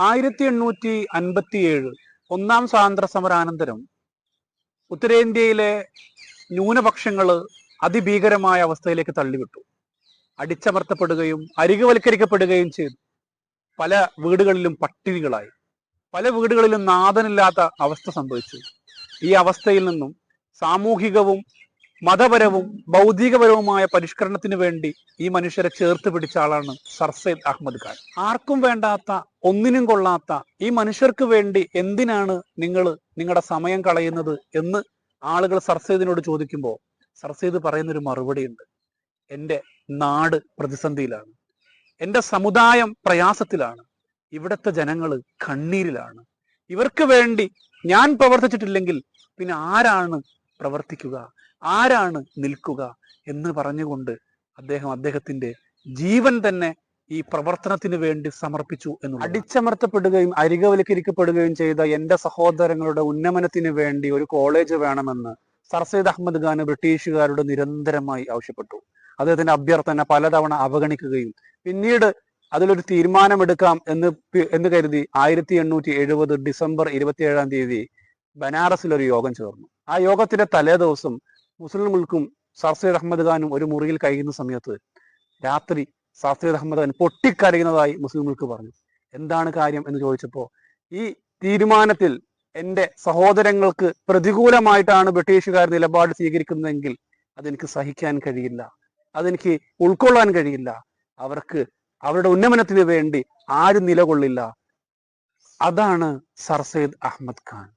ആയിരത്തി എണ്ണൂറ്റി അൻപത്തിയേഴ് ഒന്നാം സ്വാതന്ത്ര്യ സമരാനന്തരം ഉത്തരേന്ത്യയിലെ ന്യൂനപക്ഷങ്ങൾ അതിഭീകരമായ അവസ്ഥയിലേക്ക് തള്ളിവിട്ടു. അടിച്ചമർത്തപ്പെടുകയും അരികുവൽക്കരിക്കപ്പെടുകയും ചെയ്തു. പല വീടുകളിലും പട്ടിണികളായി. പല വീടുകളിലും നാഥനില്ലാത്ത അവസ്ഥ സംഭവിച്ചു. ഈ അവസ്ഥയിൽ നിന്നും സാമൂഹികവും മതപരവും ഭൗതികപരവുമായ പരിഷ്കരണത്തിന് വേണ്ടി ഈ മനുഷ്യരെ ചേർത്ത് പിടിച്ച ആളാണ് സർ സയ്യിദ് അഹമ്മദ് ഖാൻ. ആർക്കും വേണ്ടാത്ത ഒന്നിനും കൊള്ളാത്ത ഈ മനുഷ്യർക്ക് വേണ്ടി എന്തിനാണ് നിങ്ങൾ നിങ്ങളുടെ സമയം കളയുന്നത് എന്ന് ആളുകൾ സർസെയ്ദിനോട് ചോദിക്കുമ്പോൾ സർസെയ്ദ് പറയുന്നൊരു മറുപടിയുണ്ട്. എന്റെ നാട് പ്രതിസന്ധിയിലാണ്. എന്റെ സമുദായം പ്രയാസത്തിലാണ്. ഇവിടുത്തെ ജനങ്ങൾ കണ്ണീരിലാണ്. ഇവർക്ക് വേണ്ടി ഞാൻ പ്രവർത്തിച്ചിട്ടില്ലെങ്കിൽ പിന്നെ ആരാണ് പ്രവർത്തിക്കുക. ആരാണ് നിൽക്കുക എന്ന് പറഞ്ഞുകൊണ്ട് അദ്ദേഹം അദ്ദേഹത്തിന്റെ ജീവൻ തന്നെ ഈ പ്രവർത്തനത്തിന് വേണ്ടി സമർപ്പിച്ചു എന്ന് അടിച്ചമർത്തപ്പെടുകയും അരികവൽക്കരിക്കപ്പെടുകയും ചെയ്ത എന്റെ സഹോദരങ്ങളുടെ ഉന്നമനത്തിന് വേണ്ടി ഒരു കോളേജ് വേണമെന്ന് സർ സയ്യിദ് അഹമ്മദ് ഖാൻ ബ്രിട്ടീഷുകാരോട് നിരന്തരമായി ആവശ്യപ്പെട്ടു. അദ്ദേഹത്തിന്റെ അഭ്യർത്ഥന പലതവണ അവഗണിക്കുകയും പിന്നീട് അതിലൊരു തീരുമാനമെടുക്കാം എന്ന് എന്ന് കരുതി ആയിരത്തി എണ്ണൂറ്റി എഴുപത് ഡിസംബർ ഇരുപത്തിയേഴാം തീയതി ബനാറസിൽ ഒരു യോഗം ചേർന്നു. ആ യോഗത്തിന്റെ തലേ ദിവസം മുസ്ലിമുകൾക്കും സർ സയ്യിദ് അഹമ്മദ് ഖാനും ഒരു മുറിയിൽ കഴിയുന്ന സമയത്ത് രാത്രി സർ അഹമ്മദ് ഖാൻ പൊട്ടിക്കരയുന്നതായി മുസ്ലിമുകൾക്ക് പറഞ്ഞു. എന്താണ് കാര്യം എന്ന് ചോദിച്ചപ്പോൾ ഈ തീരുമാനത്തിൽ എന്റെ സഹോദരങ്ങൾക്ക് പ്രതികൂലമായിട്ടാണ് ബ്രിട്ടീഷുകാർ നിലപാട് സ്വീകരിക്കുന്നതെങ്കിൽ അതെനിക്ക് സഹിക്കാൻ കഴിയില്ല. അതെനിക്ക് ഉൾക്കൊള്ളാൻ കഴിയില്ല. അവർക്ക് അവരുടെ ഉന്നമനത്തിന് വേണ്ടി ആരും നിലകൊള്ളില്ല. അതാണ് സർ സയ്യിദ് അഹമ്മദ് ഖാൻ.